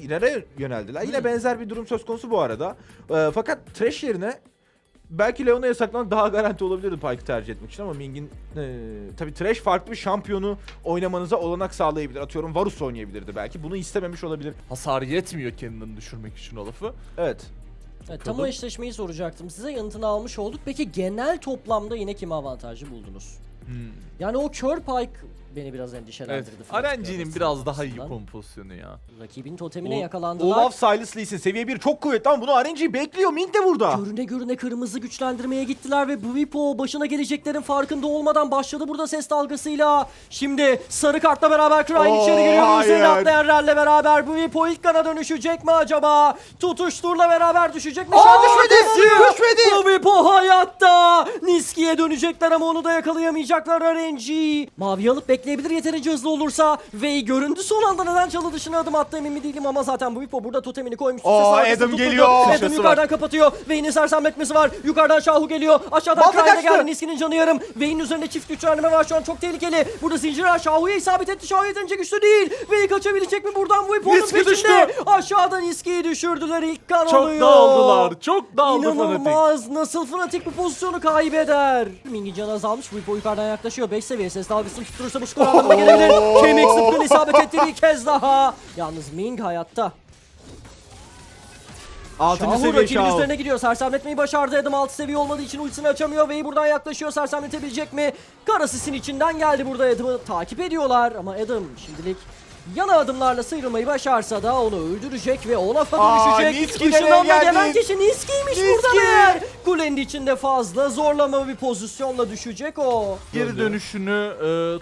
ileri yöneldiler. Yine benzer bir durum söz konusu bu arada. Ee, fakat Thresh yerine belki Leon'a yasaklamak daha garanti olabilirdi Pyke'ı tercih etmek için ama Ming'in e, tabii Thresh farklı bir şampiyonu oynamanıza olanak sağlayabilir. Atıyorum Varus oynayabilirdi belki. Bunu istememiş olabilir. Hasar yetmiyor kendini düşürmek için o lafı. Evet. Evet, tam o eşleşmeyi soracaktım size. Yanıtını almış olduk. Peki genel toplamda yine kime avantajı buldunuz? Hmm. Yani o kör Pike beni biraz Evet. endişelendirdi. Fnatic RNG'nin Brothers'ın biraz daha iyi açısından. kompozisyonu ya. Rakibin totemine yakalandılar. Olaf Silas Lee'sin seviye 1 çok kuvvetli ama bunu RNG bekliyor. Ming de burada. Görüne görüne kırmızı güçlendirmeye gittiler ve Bwipo başına geleceklerin farkında olmadan başladı burada ses dalgasıyla. Şimdi sarı kartla beraber Krayn Oo, içeri giriyor. Üzerine hayır. atlayan Rell'le beraber Bwipo ilk kana dönüşecek mi acaba? Tutuşturla beraber düşecek mi? An düşmedi. Düşmedi. Bwipo hayatta. Niski'ye dönecekler ama onu da yakalayamayacaklar RNG. Mavi alıp bekleyebilir yeterince hızlı olursa. Ve göründü son anda neden çalı dışına adım attı emin değilim ama zaten Bwipo burada totemini koymuş. Oo, Adam geliyor. Adam Köşesi var. yukarıdan kapatıyor. Vayne'in sersemletmesi var. Yukarıdan Şahu geliyor. Aşağıdan kaçtı. geldi. Niski'nin canı yarım. Vayne'in üzerinde çift güçlendirme var şu an çok tehlikeli. Burada Zincir'a Şahu'ya isabet etti. Şahu yeterince güçlü değil. Vayne kaçabilecek mi buradan? Bu ip onun Niski peşinde. düştü. Aşağıdan Niski'yi düşürdüler. İlk kan Çok oluyor. dağıldılar. Çok dağıldı. İnanılmaz. Nasıl Fnatic bu pozisyonu kaybeder? Ming'in canı azalmış. Bu ipo yukarıdan yaklaşıyor. 5 seviye ses dalgasını tutturursa bu skor anlamına gelebilir. Kemik sıfkın isabet etti bir kez daha. Yalnız Ming hayatta. 6. Şahu seviye rakibin Şahu. üzerine gidiyor. Sersemletmeyi başardı. Adam 6 seviye olmadığı için ultisini açamıyor. Vey buradan yaklaşıyor. Sersemletebilecek mi? Karasis'in içinden geldi burada Adam'ı takip ediyorlar. Ama Adam şimdilik yana adımlarla sıyrılmayı başarsa da onu öldürecek ve Olaf'a Aa, dönüşecek. Niski nereye Işınlanma gelen kişi Niski'ymiş Niski! burada meğer. Kulenin içinde fazla zorlama bir pozisyonla düşecek o. Geri dönüşünü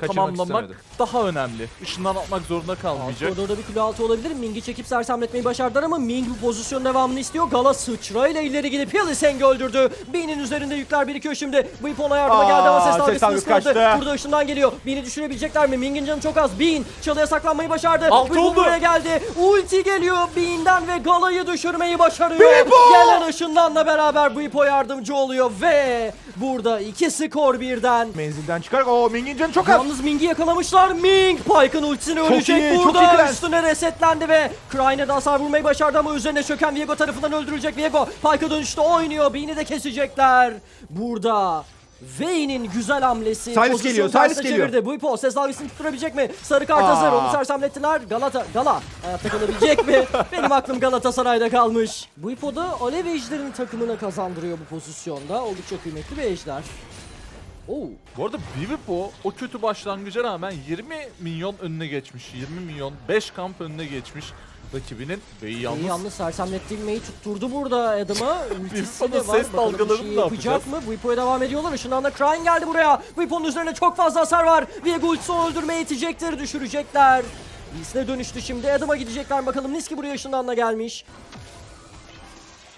e, tamamlamak istemedi. daha önemli. Işından atmak zorunda kalmayacak. koridorda bir kule altı olabilir. Ming'i çekip sersemletmeyi başardılar ama Ming bu pozisyon devamını istiyor. Gala sıçrayla ileri gidip Hilliseng'i öldürdü. Bean'in üzerinde yükler birikiyor şimdi. Bu ip ona yardıma Aa, geldi ama ses ses dalgasını dalgası kaçtı. Burada ışından geliyor. Bean'i düşürebilecekler mi? Ming'in canı çok az. Bean çalıya saklanmayı başardı. Altı oldu. buraya geldi. Ulti geliyor Bean'den ve Gala'yı düşürmeyi başarıyor. Bwipo! Gelen ışınlanla beraber bu ipo yardımcı oluyor ve burada iki skor birden. Menzilden çıkarak o Ming'in canı çok az. Yalnız Ming'i yakalamışlar. Ming Pyke'ın ultisini Çok ölecek iyi, çok iyi burada. Üstüne resetlendi ve Krayn'e de hasar vurmayı başardı ama üzerine çöken Viego tarafından öldürülecek. Viego Pyke'a dönüştü oynuyor. Bean'i de kesecekler. Burada Vayne'in güzel hamlesi. Silas pozisyonu geliyor, Silas geliyor. Çevirdi. Bu ipo ses dalgasını tutturabilecek mi? Sarı kart Aa. hazır. Onu sersemlettiler. Galata, Gala hayatta kalabilecek mi? Benim aklım Galatasaray'da kalmış. Bu ipo da Alev Ejder'in takımına kazandırıyor bu pozisyonda. Oldukça kıymetli bir ejder. Oo. Bu arada Bwipo o kötü başlangıca rağmen 20 milyon önüne geçmiş. 20 milyon 5 kamp önüne geçmiş rakibinin ve İyi yalnız yalnız sersemlettirmeyi tutturdu burada Adam'a. Ultisi de var. ses dalgalarını şey ne yapacak mı? Bwipo'ya devam ediyorlar. Işınlan'da Krayn geldi buraya. Bwipo'nun üzerine çok fazla hasar var. Viego ultisi öldürmeye itecektir. Düşürecekler. İyisine dönüştü şimdi. Adam'a gidecekler. Bakalım Niski buraya Işınlan'la gelmiş.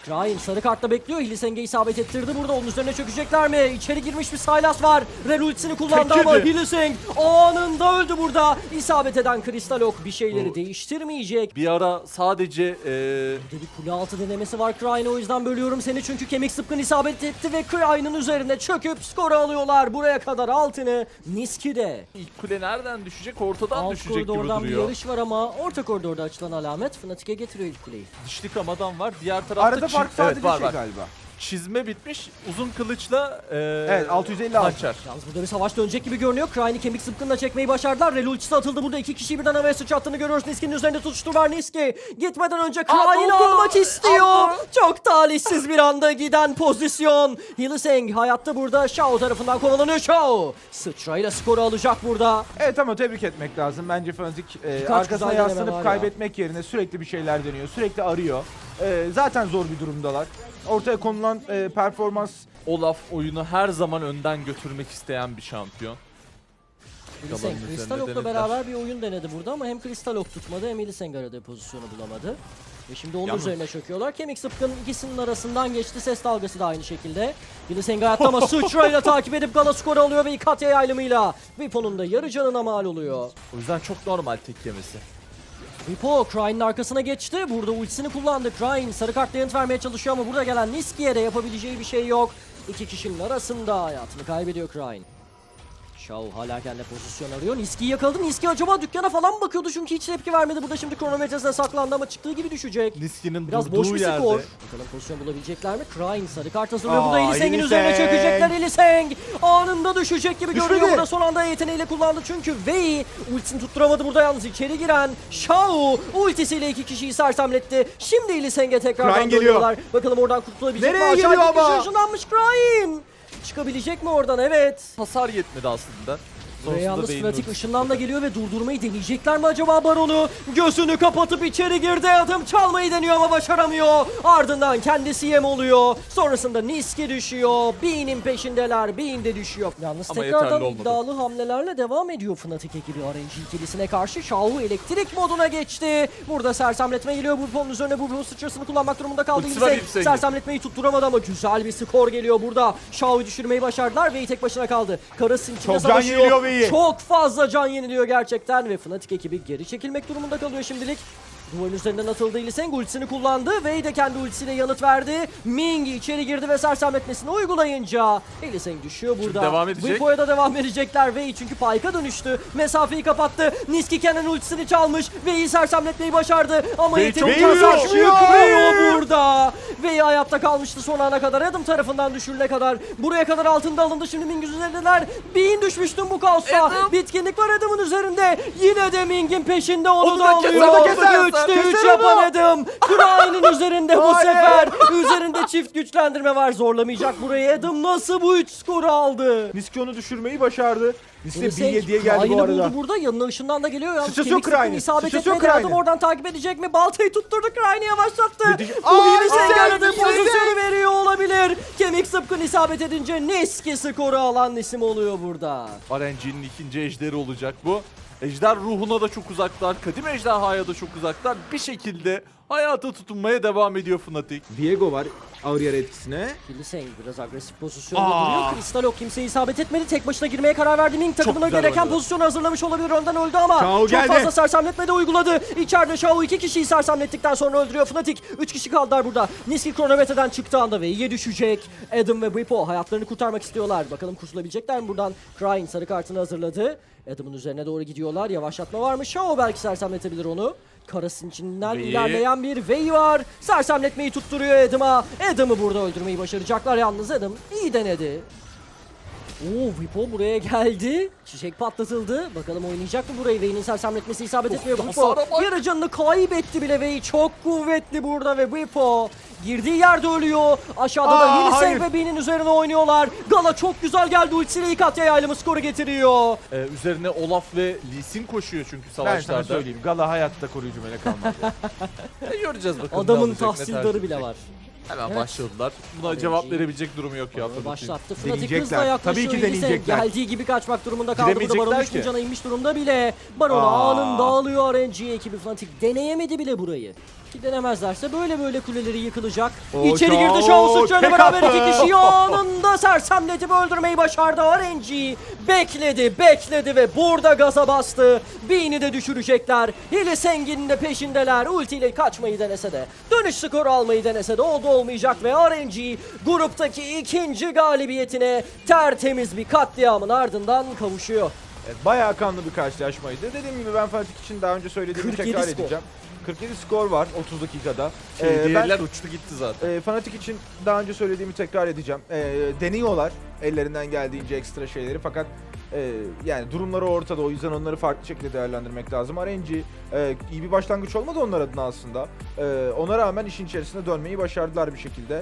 Krayn sarı kartla bekliyor. Hilliseng'e isabet ettirdi burada. Onun üzerine çökecekler mi? İçeri girmiş bir Sylas var. Ren ultisini kullandı Tek ama yedi. Hilliseng anında öldü burada. İsabet eden Kristal Ok bir şeyleri Bu- değiştirmeyecek. bir ara sadece e, Bir de bir kule altı denemesi var Krayn'e o yüzden bölüyorum seni çünkü kemik sıpkın isabet etti ve Krayn'ın üzerine çöküp skoru alıyorlar. Buraya kadar altını Niski'de. ilk kule nereden düşecek? Ortadan Alt düşecek gibi koridordan bir duruyor. yarış var ama orta koridorda açılan alamet Fnatic'e getiriyor ilk kuleyi. Dişli kamadan var. Diğer tarafta Arada fark sadece evet, var, şey var. galiba. Çizme bitmiş. Uzun kılıçla e, Evet, 656. hançer. Yalnız burada bir savaş dönecek gibi görünüyor. Krayn'i kemik sıpkınla çekmeyi başardılar. Rel ultisi atıldı burada. iki kişiyi birden havaya sıçrattığını görüyoruz. Niski'nin üzerinde tutuştur var Niski. Gitmeden önce Krayn'i oldu. almak istiyor. Çok talihsiz bir anda giden pozisyon. Hilliseng hayatta burada. Shao tarafından kovalanıyor. Shao sıçrayla skoru alacak burada. Evet ama tebrik etmek lazım. Bence Fnatic e, Birkaç arkasına güzel deneme var yaslanıp ya. kaybetmek yerine sürekli bir şeyler deniyor. Sürekli arıyor. E, zaten zor bir durumdalar. Ortaya konulan e, performans Olaf oyunu her zaman önden götürmek isteyen bir şampiyon. Kalanın Kristal üzerinde Ok'la denediler. beraber bir oyun denedi burada ama hem Kristal Ok tutmadı hem Hilliseng aradığı pozisyonu bulamadı. Ve şimdi onun Yalnız- üzerine çöküyorlar. Kemik sıpkın ikisinin arasından geçti. Ses dalgası da aynı şekilde. Hilliseng hayatta ama sıçrayla takip edip Gala skoru alıyor ve Ikatya yaylımıyla Vipo'nun da yarı canına mal oluyor. O yüzden çok normal tek yemesi. Vipo Krayn'in arkasına geçti. Burada ultisini kullandı. Krayn sarı kartla yanıt vermeye çalışıyor ama burada gelen Niski'ye de yapabileceği bir şey yok. İki kişinin arasında hayatını kaybediyor Krayn. Shaw hala kendine pozisyon arıyor. Niski'yi yakaladı. Niski acaba dükkana falan mı bakıyordu çünkü hiç tepki vermedi. Burada şimdi kronometresine saklandı ama çıktığı gibi düşecek. Niski'nin Biraz boş bir yerde. skor. Bakalım pozisyon bulabilecekler mi? Crying sarı kart hazırlıyor. Burada Eliseng'in Eliseng. üzerine çökecekler. Eliseng anında düşecek gibi Düşmedi. görünüyor. Burada son anda yeteneğiyle kullandı çünkü Vey ultisini tutturamadı burada yalnız içeri giren Shao ultisiyle iki kişiyi sersemletti. Şimdi Eliseng'e tekrardan Crying geliyor. dönüyorlar. Bakalım oradan kurtulabilecek Nereye mi? Aşağı geliyor ama? Crying. Çıkabilecek mi oradan? Evet. Hasar yetmedi aslında. Buraya yalnız Fnatic ultisi ışınlanla geliyor ve durdurmayı deneyecekler mi acaba Baron'u? Gözünü kapatıp içeri girdi adım çalmayı deniyor ama başaramıyor. Ardından kendisi yem oluyor. Sonrasında Niski düşüyor. Bean'in peşindeler. Bean de düşüyor. Yalnız Ama tekrardan iddialı hamlelerle devam ediyor Fnatic ekibi RNG ikilisine karşı. Shao elektrik moduna geçti. Burada sersemletme geliyor. Burpon'un üzerine Burpon'un sıçrasını kullanmak durumunda kaldı. Yüksek'in. sersemletmeyi tutturamadı ama güzel bir skor geliyor burada. Shao'yu düşürmeyi başardılar. Vey tek başına kaldı. Karas'ın içinde Çok can savaşıyor. yeniliyor Vey'i. Çok fazla can yeniliyor gerçekten ve Fnatic ekibi geri çekilmek durumunda kalıyor şimdilik. Duvarın üzerinden atıldı Iliseng ultisini kullandı. Vey de kendi ultisiyle yanıt verdi. Ming içeri girdi ve sersemletmesini uygulayınca Iliseng düşüyor burada. devam edecek. Wipo'ya da devam edecekler. Vey çünkü Pyke'a dönüştü. Mesafeyi kapattı. Niski Kenan ultisini çalmış. Vey'i sersemletmeyi başardı. Ama yetenek iyi. Kırıyor burada. Vey hayatta kalmıştı son ana kadar. Adam tarafından düşürüle kadar. Buraya kadar altında alındı. Şimdi Ming üzerindeler. Bean düşmüştüm bu kaosta. Adam. Bitkinlik var Adam'ın üzerinde. Yine de Ming'in peşinde onu, Onu da da alıyor. onu da keser. Üçte üç Keser yapan onu. Adam. Crying'in üzerinde bu Hayır. sefer. Üzerinde çift güçlendirme var. Zorlamayacak burayı. Adam nasıl bu 3 skoru aldı? Niski onu düşürmeyi başardı. Niski de Iliseng 1-7'ye geldi bu arada. buldu burada. Yanına ışından da geliyor. Yalnız Sıçrası kemik yok Crying'in. sıkın isabet Sıçrası yok etmedi. Adam oradan takip edecek mi? Baltayı tutturdu. Crying'i yavaşlattı. Bu Aa, Iliseng. pozisyonu veriyor olabilir. Kemik sıpkın isabet edince Neski skoru alan isim oluyor burada. RNG'nin ikinci ejderi olacak bu. Ejder ruhuna da çok uzaklar. Kadim ejderhaya da çok uzaklar. Bir şekilde hayata tutunmaya devam ediyor Fnatic. Viego var ağır yer etkisine. Iliseng biraz agresif pozisyonda Aa. duruyor. Kristalok kimseye isabet etmedi. Tek başına girmeye karar verdi. Ming takımına güzel gereken oynadı. pozisyonu hazırlamış olabilir. Önden öldü ama Shao çok geldi. fazla sersemletme de uyguladı. İçeride Shao iki kişiyi sersemlettikten sonra öldürüyor Fnatic. Üç kişi kaldılar burada. Niski kronometreden çıktığı anda ve iyiye düşecek. Adam ve Bwipo hayatlarını kurtarmak istiyorlar. Bakalım kurtulabilecekler mi buradan? Crying sarı kartını hazırladı. Adam'ın üzerine doğru gidiyorlar. Yavaşlatma var mı? Shao belki sersemletebilir onu. Karasın içinden İlerleyen bir Vey var. Sersemletmeyi tutturuyor Adam'a. Adam'ı burada öldürmeyi başaracaklar yalnız Adam iyi denedi. Oo Vipo buraya geldi. Çiçek patlatıldı. Bakalım oynayacak mı burayı? Vey'nin sersemletmesi isabet etmiyor. Vipo yarı canını kaybetti bile Vey. Çok kuvvetli burada ve Vipo girdiği yerde ölüyor. Aşağıda da Aa, Yeniseng hayır. ve Bean'in üzerine oynuyorlar. Gala çok güzel geldi. Ultisiyle ilk atya yaylımı skoru getiriyor. Ee, üzerine Olaf ve Lee Sin koşuyor çünkü Ben sana savaşlarda. söyleyeyim. Gala hayatta koruyucu melek kalmadı. E, göreceğiz bakalım. Adamın tahsildarı bile var. Hemen Evet. başladılar. Buna RNG. cevap verebilecek durumu yok ya. Başlattı. Fnatic hızla yaklaşıyor. Tabii ki deneyecekler. Geldiği gibi kaçmak durumunda kaldı. Burada Baron ki. düştüğünce cana inmiş durumda bile. Baron anında alıyor RNG ekibi Fnatic. Deneyemedi bile burayı. Ki denemezlerse böyle böyle kuleleri yıkılacak. Oo, İçeri girdi Shaw sıçrayla tek beraber iki kişiyi anında sersemletip öldürmeyi başardı RNG. Bekledi, bekledi ve burada gaza bastı. Bean'i de düşürecekler. Hilleseng'in de peşindeler. Ultiyle kaçmayı denese de, dönüş skoru almayı denese de o da olmayacak ve RNG gruptaki ikinci galibiyetine tertemiz bir katliamın ardından kavuşuyor. Evet, bayağı kanlı bir karşılaşmaydı. Dediğim gibi ben Fatih için daha önce söylediğimi 47 tekrar skor. edeceğim. 47 skor var 30 dakikada. Şey, Ee, ben diğerler uçtu gitti zaten. e, Fanatik için daha önce söylediğimi tekrar edeceğim. E, deniyorlar ellerinden geldiğince ekstra şeyleri fakat e, yani durumları ortada o yüzden onları farklı şekilde değerlendirmek lazım. RNG e, iyi bir başlangıç olmadı onlar adına aslında. E, ona rağmen işin içerisine dönmeyi başardılar bir şekilde.